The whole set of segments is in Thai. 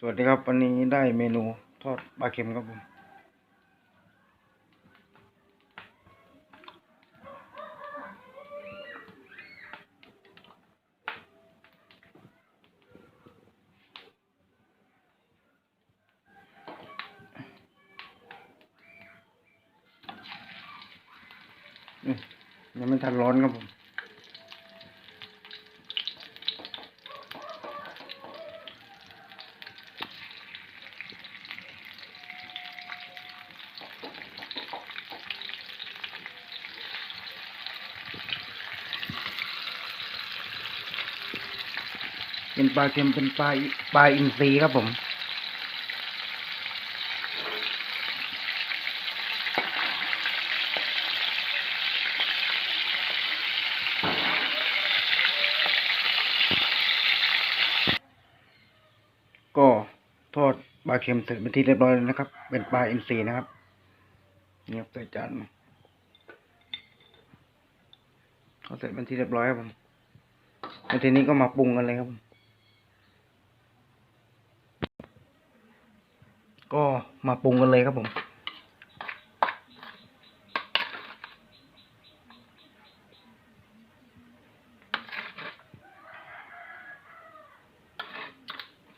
สวัสดีครับ วันนี้ได้เมนูทอดปลาเค็มครับผม ยังไม่ทันร้อนครับผม เป็นปลาเค็มเป็นปลาปลาอินทรีครับผม ก็ทอดปลาเค็มเสร็จเป็นที่เรียบร้อยแล้วนะครับ เป็นปลาอินทรีนะครับเนี่ยใส่จานเขาเสร็จเป็นที่เรียบร้อยครับผมแล้วทีนี้ก็มาปรุงกันเลยครับผม ก็มาปรุงกันเลยครับผม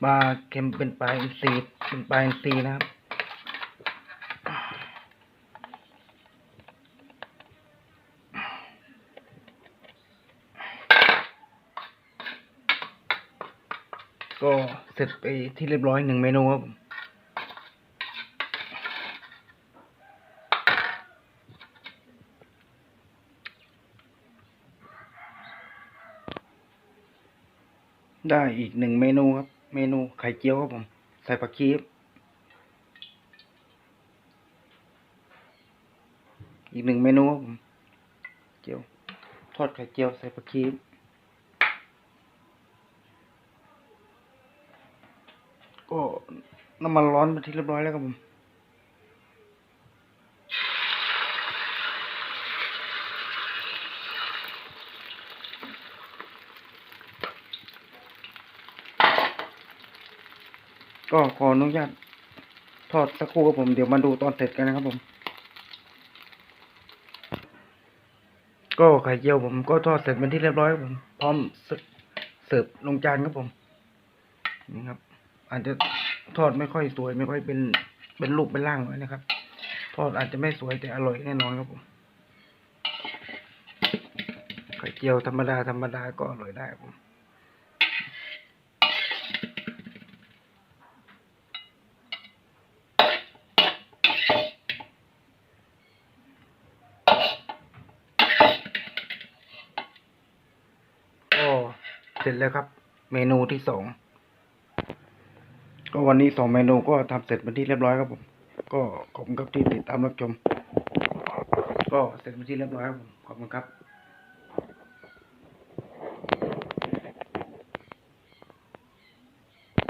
ปลาเค็มเป็นปลาอินทรีเป็นปลาอินทรีนะครับก็เสร็จไปที่เรียบร้อยหนึ่งเมนูครับผม ได้อีกหนึ่งเมนูครับ เมนูไข่เจียวครับผม ใส่ผักชีครับอีกหนึ่งเมนูครับผมเจียว ทอดไข่เจียวใส่ผักชีครับก็น้ำมันร้อนไปนที่เรียบร้อยแล้วครับผม ก็ขออนุญาตทอดสักครู่ครับผมเดี๋ยวมาดูตอนเสร็จกันนะครับผม ก็ไข่เจียวผมก็ทอดเสร็จเป็นที่เรียบร้อยครับผมพร้อมเสิร์ฟลงจานครับผมนี่ครับ อาจจะทอดไม่ค่อยสวย ไม่ค่อยเป็นเป็นรูปเป็นร่างไว้นะครับ ทอดอาจจะไม่สวยแต่อร่อยแน่นอนครับผมไข่เจียวธรรมดาธรรมดาก็อร่อยได้ครับผม ก็ เสร็จแล้วครับ เมนูที่สองก็วันนี้สองเมนูก็ทำเสร็จเป็นที่เรียบร้อยครับผม ก็ขอบคุณครับที่ติดตามรับชม ก็เสร็จเป็นที่เรียบร้อยครับผมขอบคุณครับ